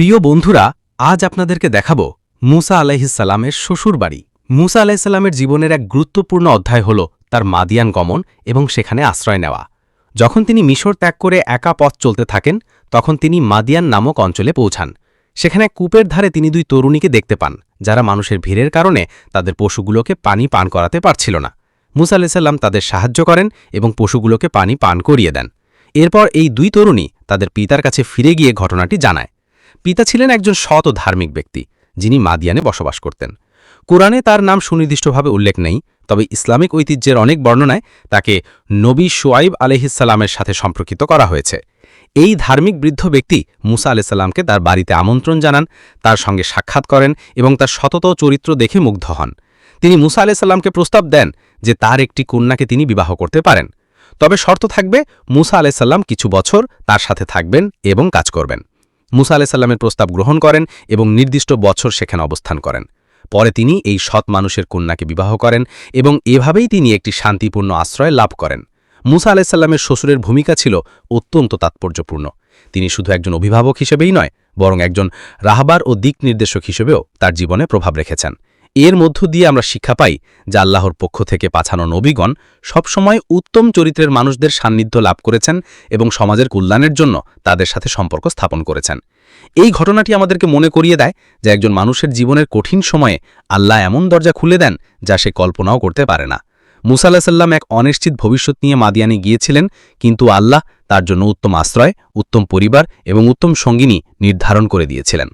প্রিয় বন্ধুরা, আজ আপনাদেরকে দেখাবো মুসা আলাইহিসাল্লামের শ্বশুর বাড়ি মুসা আলাইহিসাল্লামের জীবনের এক গুরুত্বপূর্ণ অধ্যায় হল তার মাদিয়ান গমন এবং সেখানে আশ্রয় নেওয়া। যখন তিনি মিশর ত্যাগ করে একা পথ চলতে থাকেন, তখন তিনি মাদিয়ান নামক অঞ্চলে পৌঁছান। সেখানে কূপের ধারে তিনি দুই তরুণীকে দেখতে পান, যারা মানুষের ভিড়ের কারণে তাদের পশুগুলোকে পানি পান করাতে পারছিল না। মুসা আলাইসাল্লাম তাদের সাহায্য করেন এবং পশুগুলোকে পানি পান করিয়ে দেন। এরপর এই দুই তরুণী তাদের পিতার কাছে ফিরে গিয়ে ঘটনাটি জানায়। পিতা ছিলেন একজন সৎ ও ধার্মিক ব্যক্তি, যিনি মাদিয়ানে বসবাস করতেন। কোরআনে তার নাম সুনির্দিষ্টভাবে উল্লেখ নেই, তবে ইসলামিক ঐতিহ্যের অনেক বর্ণনায় তাকে নবী শুয়াইব আলহিসাল্লামের সাথে সম্পর্কিত করা হয়েছে। এই ধার্মিক বৃদ্ধ ব্যক্তি মুসা আলাইসাল্লামকে তার বাড়িতে আমন্ত্রণ জানান, তার সঙ্গে সাক্ষাৎ করেন এবং তার সতত চরিত্র দেখে মুগ্ধ হন। তিনি মুসা আলাইসাল্লামকে প্রস্তাব দেন যে তার একটি কন্যাকে তিনি বিবাহ করতে পারেন। তবে শর্ত থাকবে, মুসা আলাইসাল্লাম কিছু বছর তার সাথে থাকবেন এবং কাজ করবেন। মুসা আলাইসাল্লামের প্রস্তাব গ্রহণ করেন এবং নির্দিষ্ট বছর সেখানে অবস্থান করেন। পরে তিনি এই সৎ মানুষের কন্যাকে বিবাহ করেন এবং এভাবেই তিনি একটি শান্তিপূর্ণ আশ্রয় লাভ করেন। মুসা আলাইসাল্লামের শ্বশুরের ভূমিকা ছিল অত্যন্ত তাৎপর্যপূর্ণ। তিনি শুধু একজন অভিভাবক হিসেবেই নয়, বরং একজন রাহবার ও দিক নির্দেশক হিসেবেও তার জীবনে প্রভাব রেখেছেন। এর মধ্য দিয়ে আমরা শিক্ষা পাই যে আল্লাহর পক্ষ থেকে পাছানো নবীগণ সবসময় উত্তম চরিত্রের মানুষদের সান্নিধ্য লাভ করেছেন এবং সমাজের কল্যাণের জন্য তাদের সাথে সম্পর্ক স্থাপন করেছেন। এই ঘটনাটি আমাদেরকে মনে করিয়ে দেয় যে একজন মানুষের জীবনের কঠিন সময়ে আল্লাহ এমন দরজা খুলে দেন যা সে কল্পনাও করতে পারে না। মুসা আলাহিসাল্লাম এক অনিশ্চিত ভবিষ্যৎ নিয়ে মাদিয়ানে গিয়েছিলেন, কিন্তু আল্লাহ তার জন্য উত্তম আশ্রয়, উত্তম পরিবার এবং উত্তম সঙ্গিনী নির্ধারণ করে দিয়েছিলেন।